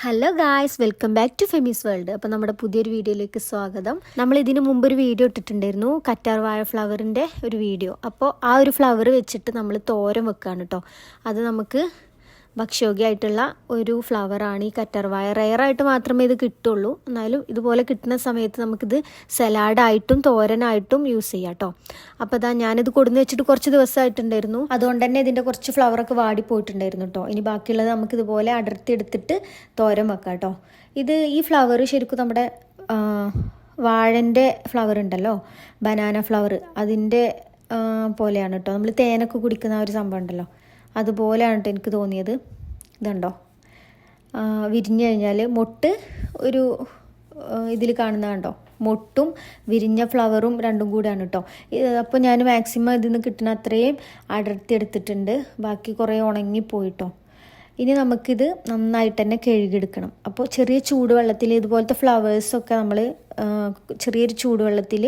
Hello guys welcome back to Femi's world അപ്പോൾ നമ്മുടെ പുതിയൊരു വീഡിയോയിലേക്ക് സ്വാഗതം. നമ്മൾ ഇതിനു മുമ്പ് ഒരു വീഡിയോ ഇട്ടിട്ടുണ്ടായിരുന്നു. കറ്റാർ വാഴ ഫ്ലവറിന്റെ ഒരു വീഡിയോ. അപ്പോൾ ആ ഒരു ഫ്ലവർ വെച്ചിട്ട് നമ്മൾ തോരം വെക്കുകയാണ് കേട്ടോ അത് നമുക്ക് ഭക്ഷ്യോഗ്യമായിട്ടുള്ള ഒരു ഫ്ലവറാണ് ഈ കറ്റർവായ റയറായിട്ട് മാത്രമേ ഇത് കിട്ടുള്ളൂ. എന്നാലും ഇതുപോലെ കിട്ടുന്ന സമയത്ത് നമുക്കിത് സലാഡായിട്ടും തോരനായിട്ടും യൂസ് ചെയ്യാം കേട്ടോ അപ്പോൾ അതാ ഞാനിത് കൊടുന്ന് വെച്ചിട്ട് കുറച്ച് ദിവസമായിട്ടുണ്ടായിരുന്നു. അതുകൊണ്ട് തന്നെ ഇതിന്റെ കുറച്ച് ഫ്ലവറൊക്കെ വാടിപ്പോയിട്ടുണ്ടായിരുന്നു കേട്ടോ ഇനി ബാക്കിയുള്ളത് നമുക്ക് ഇതുപോലെ അടർത്തി എടുത്തിട്ട് തോരൻ വെക്കാം കേട്ടോ ഇത് ഈ ഫ്ലവർ ശരിക്കും നമ്മുടെ വാഴന്റെ ഫ്ലവർ ഉണ്ടല്ലോ ബനാന ഫ്ലവർ അതിന്റെ പോലെയാണ് കേട്ടോ നമ്മൾ തേനൊക്കെ കുടിക്കുന്ന ഒരു സംഭവം ഉണ്ടല്ലോ? അതുപോലെയാണ് കേട്ടോ എനിക്ക് തോന്നിയത്. ഇതുണ്ടോ? വിരിഞ്ഞു കഴിഞ്ഞാൽ മൊട്ട് ഒരു ഇതിൽ കാണുന്ന കണ്ടോ? മൊട്ടും വിരിഞ്ഞ ഫ്ലവറും രണ്ടും കൂടെയാണ് കേട്ടോ അപ്പോൾ ഞാൻ മാക്സിമം ഇതിൽ നിന്ന് കിട്ടുന്ന അത്രയും അടർത്തി എടുത്തിട്ടുണ്ട്. ബാക്കി കുറേ ഉണങ്ങിപ്പോയിട്ടോ ഇനി നമുക്കിത് നന്നായിട്ട് തന്നെ കഴുകിയെടുക്കണം. അപ്പോൾ ചെറിയ ചൂടുവെള്ളത്തിൽ ഇതുപോലത്തെ ഫ്ലവേഴ്സൊക്കെ നമ്മൾ ചെറിയൊരു ചൂടുവെള്ളത്തിൽ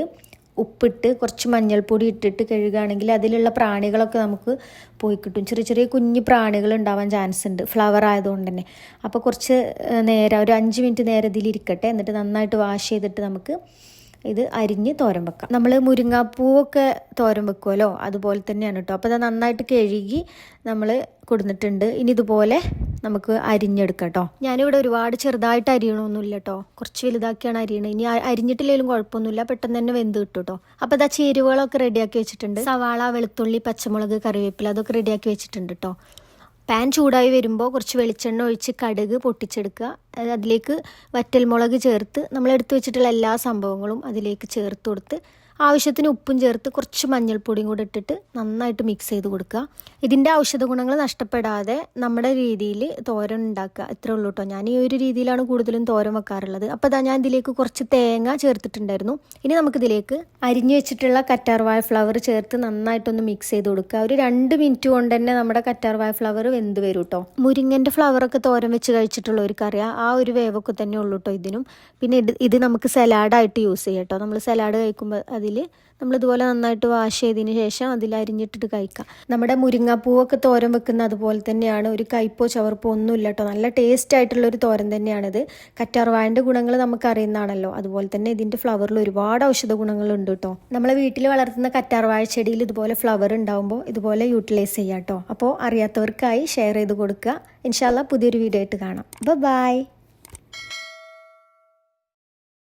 ഉപ്പിട്ട് കുറച്ച് മഞ്ഞൾപ്പൊടി ഇട്ടിട്ട് കഴുകുകയാണെങ്കിൽ അതിലുള്ള പ്രാണികളൊക്കെ നമുക്ക് പോയി കിട്ടും. ചെറിയ ചെറിയ കുഞ്ഞു പ്രാണികൾ ഉണ്ടാവാൻ ചാൻസ് ഉണ്ട്. ഫ്ലവർ ആയതുകൊണ്ട് തന്നെ. അപ്പോൾ കുറച്ച് നേരം ഒരു അഞ്ച് മിനിറ്റ് നേരം ഇതിലിരിക്കട്ടെ എന്നിട്ട് നന്നായിട്ട് വാഷ് ചെയ്തിട്ട് നമുക്ക് ഇത് അരിഞ്ഞ് തോരൻ വെക്കാം. നമ്മൾ മുരിങ്ങാപ്പൂവൊക്കെ തോരൻ വെക്കുമല്ലോ അതുപോലെ തന്നെയാണ് കേട്ടോ അപ്പോൾ അത് നന്നായിട്ട് കഴുകി നമ്മൾ കൊടുത്തിട്ടുണ്ട് ഇനി ഇതുപോലെ നമുക്ക് അരിഞ്ഞെടുക്കാം കേട്ടോ ഞാനിവിടെ ഒരുപാട് ചെറുതായിട്ട് അരിയണമൊന്നുമില്ല കേട്ടോ കുറച്ച് വലുതാക്കിയാണ് അരിയണത്. ഇനി അരിഞ്ഞിട്ടില്ലെങ്കിലും കുഴപ്പമൊന്നുമില്ല. പെട്ടെന്ന് തന്നെ വെന്ത് കിട്ടും കേട്ടോ അപ്പോൾ അതാ ചേരുവകളൊക്കെ റെഡിയാക്കി വെച്ചിട്ടുണ്ട്. സവാള വെളുത്തുള്ളി പച്ചമുളക് കറിവേപ്പില അതൊക്കെ റെഡിയാക്കി വെച്ചിട്ടുണ്ട് കേട്ടോ പാൻ ചൂടായി വരുമ്പോൾ കുറച്ച് വെളിച്ചെണ്ണ ഒഴിച്ച് കടുക് പൊട്ടിച്ചെടുക്കുക. അതിലേക്ക് വറ്റൽമുളക് ചേർത്ത് നമ്മൾ എടുത്തു വെച്ചിട്ടുള്ള എല്ലാ സംഭവങ്ങളും അതിലേക്ക് ചേർത്ത് കൊടുത്ത് ആവശ്യത്തിന് ഉപ്പും ചേർത്ത് കുറച്ച് മഞ്ഞൾപ്പൊടിയും കൂടെ ഇട്ടിട്ട് നന്നായിട്ട് മിക്സ് ചെയ്ത് കൊടുക്കുക. ഇതിന്റെ ഔഷധ ഗുണങ്ങൾ നഷ്ടപ്പെടാതെ നമ്മുടെ രീതിയിൽ തോരൻ ഉണ്ടാക്കുക. ഇത്രേ ഉള്ളൂ കേട്ടോ ഞാൻ ഈ ഒരു രീതിയിലാണ് കൂടുതലും തോരൻ വെക്കാറുള്ളത്. അപ്പോൾ ഞാൻ ഇതിലേക്ക് കുറച്ച് തേങ്ങ ചേർത്തിട്ടുണ്ടായിരുന്നു. ഇനി നമുക്കിതിലേക്ക് അരിഞ്ഞു വെച്ചിട്ടുള്ള കറ്റാർവാഴ ഫ്ലവർ ചേർത്ത് നന്നായിട്ടൊന്ന് മിക്സ് ചെയ്ത് കൊടുക്കുക. ഒരു രണ്ട് മിനിറ്റ് കൊണ്ട് തന്നെ നമ്മുടെ കറ്റാർവാഴ ഫ്ലവർ വെന്ത് വരും കേട്ടോ മുരിങ്ങന്റെ ഫ്ലവറൊക്കെ തോരൻ വെച്ച് കഴിച്ചിട്ടുള്ളവർക്കറിയാം. ആ ഒരു വേവൊക്കെ തന്നെ ഉള്ളൂ കേട്ടോ ഇതിനും. പിന്നെ ഇത് നമുക്ക് സലാഡായിട്ട് യൂസ് ചെയ്യാം കേട്ടോ നമ്മൾ സലാഡ് കഴിക്കുമ്പോൾ അതിൽ നമ്മളിതുപോലെ നന്നായിട്ട് വാഷ് ചെയ്തതിന് ശേഷം അതിൽ അരിഞ്ഞിട്ടിട്ട് കഴിക്കാം. നമ്മുടെ മുരിങ്ങാപ്പൂവൊക്കെ തോരൻ വെക്കുന്ന അതുപോലെ തന്നെയാണ്. ഒരു കയ്പോ ചവർപ്പോ ഒന്നുമില്ല കേട്ടോ നല്ല ടേസ്റ്റ് ആയിട്ടുള്ള ഒരു തോരൻ തന്നെയാണിത്. കറ്റാർവാഴന്റെ ഗുണങ്ങൾ നമുക്കറിയുന്നതാണല്ലോ. അതുപോലെ തന്നെ ഇതിന്റെ ഫ്ലവറിൽ ഒരുപാട് ഔഷധ ഗുണങ്ങളുണ്ട് കേട്ടോ നമ്മളെ വീട്ടിൽ വളർത്തുന്ന കറ്റാർവാഴ ചെടിയിൽ ഇതുപോലെ ഫ്ലവർ ഉണ്ടാകുമ്പോൾ ഇതുപോലെ യൂട്ടിലൈസ് ചെയ്യാം കേട്ടോ അപ്പോൾ അറിയാത്തവർക്കായി ഷെയർ ചെയ്ത് കൊടുക്കുക. ഇൻഷാല്ല പുതിയൊരു വീഡിയോ ആയിട്ട് കാണാം. ബൈ